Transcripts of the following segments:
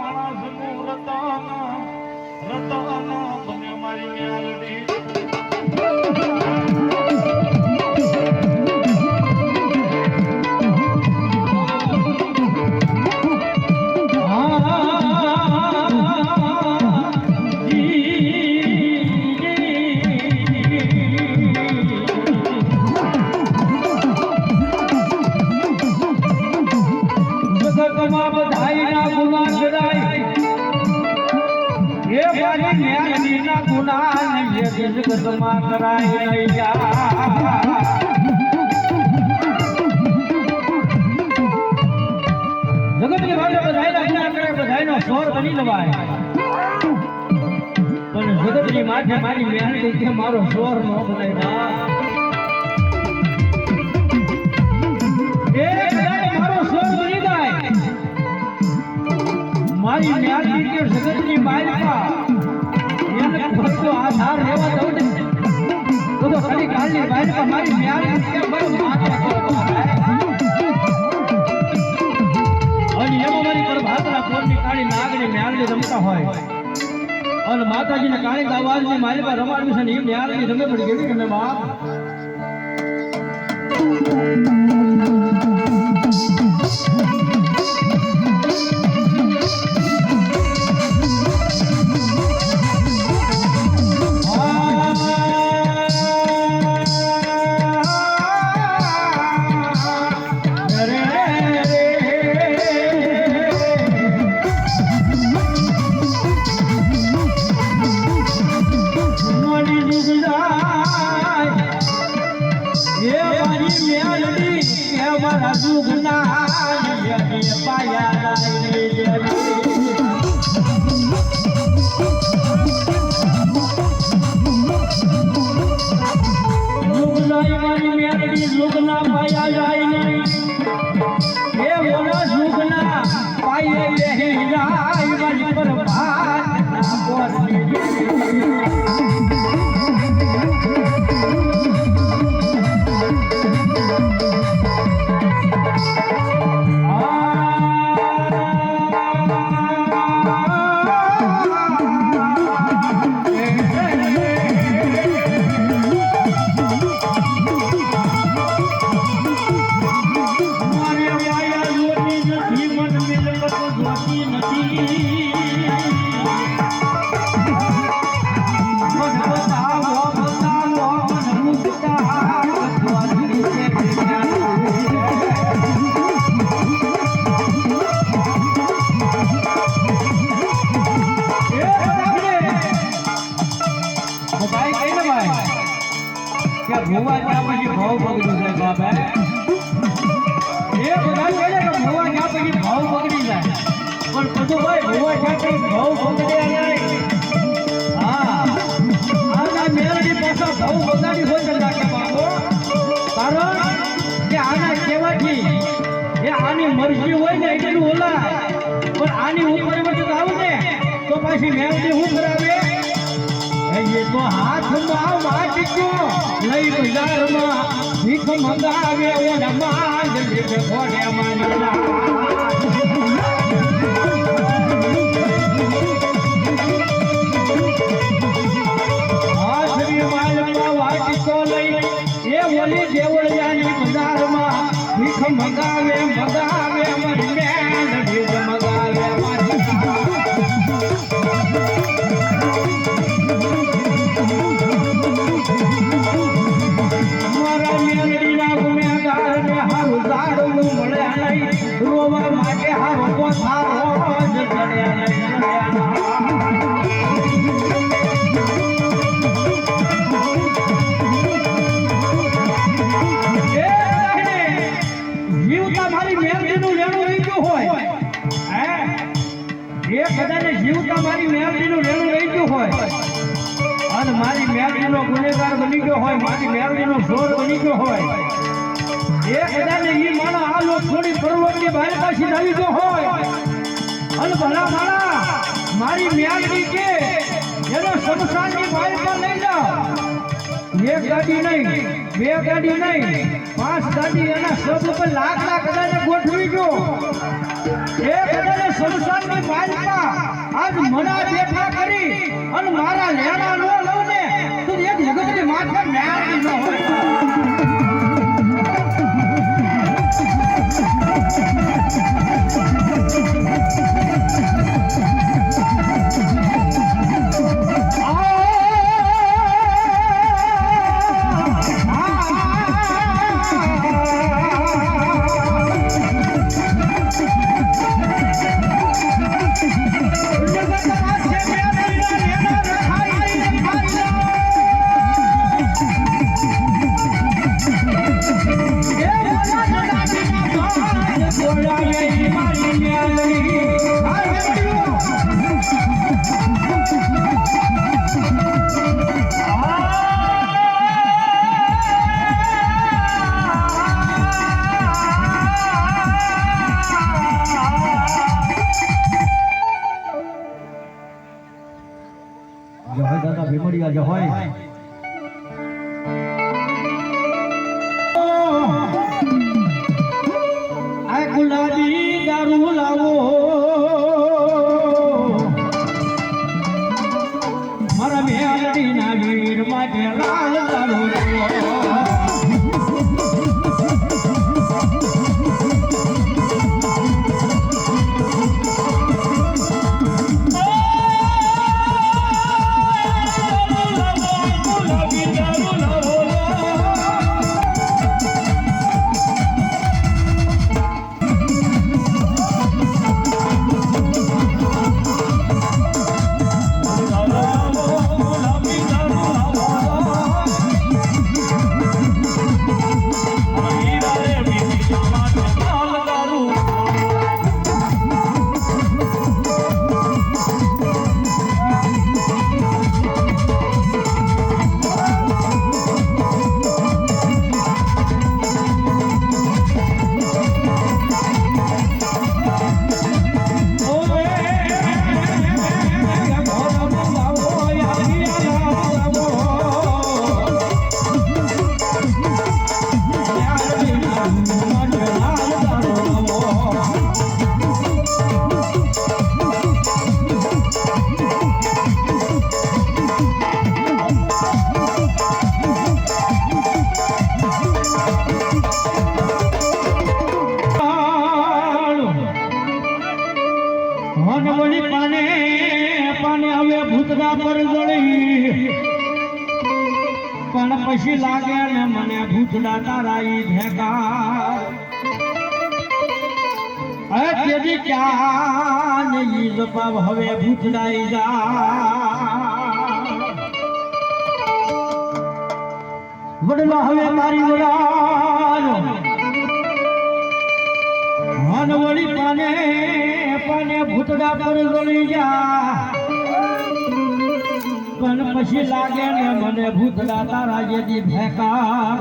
માણસનું રતાના રતાના બને મારી મ્યાલડી જગતમાં કરાય જગતની ભાષા બધાયના ગુના કરે બધાયનો સ્વર બની જવાય પણ જગતની માથે મારી મહેનત કે મારો સ્વર ન બધાય મારો સ્વર બની જાય મારી ન્યાય જગતની માલિકા ભક્તો આધાર રહેવા દઉં ને તો તો ખાલી કાલની મારી મારો મારી કાળી નાગની મ્યાલની રમતા હોય અને માતાજીને કાળી આવાજની માલિકા રમાડવી છે ને એ મ્યાલની રમે પડી ગઈ કે મેં બાપ લુગના કે ક્યાં પછી? ભાવ બગડી જાય બાપા એ બધા કહે છે કે ભુવા ક્યાં પછી? ભાવ બગડી જાય. પણ બધું ભાઈ ભુવા ક્યાં પછી? ભાવ બગડ્યા જાય. હા. કહેવાથી એ આની મરજી હોય ને એટલું ઓલા. પણ આની ઉપર આવું ને, તો પાછી મેળની શું કરાવે? હાથમાં વાટકો લઈ બજારમાં ભીખ મંગાવે ઓલા માંડ ભીખ ઘોડે માંડલા હાથની ગયો હોય. એ કદાચ ઈ માણસ આ લોક છોડી પરવડની બહાર પાછી આવી ગયો હોય. અને ભલા માણા મારી મેરડી કે એનો સમસાનની બહાર પર લઈ જાઓ. એક ગાડી નહીં, બે ગાડી નહીં, પાંચ ગાડી એના સબ ઉપર લાખ લાખ હજારે ગોઠવી જો એક હજારે શમશાનની બાઈમાં આજ મના દેખા કરી અને મારા લેણા નો લઉં ને, તો એક જગતની માથે ન્યાય ન હોય. પછી લાગે ને મને ભૂતડા તારા ઈ ભેગા તેજી ક્યાં ઈ જપાવ હવે ભૂતડા જા. વડલો હવે મારી વડાનો હનવળી પાને પાને ભૂતડા પર ગળી જા. પણ પછી લાગે ને મને ભૂતડા તારા જેથી ભેકાર.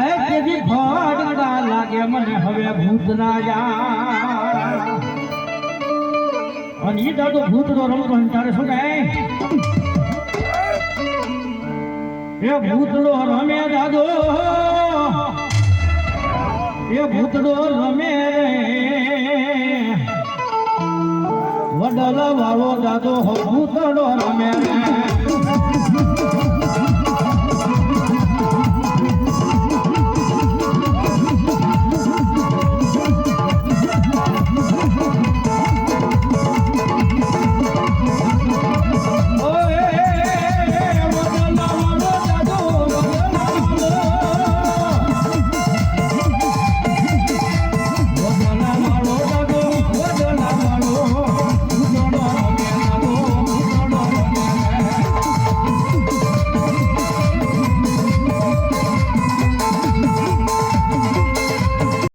એ તેથી ભડકા લાગે મને હવે ભૂત ના જા અને ઈ દાદો રમતો ને તારે શું એ ભૂતડો રમે દાદો. એ ભૂતડો રમે રે. વડલ વાળો દાદો હું ભૂતડો રમે.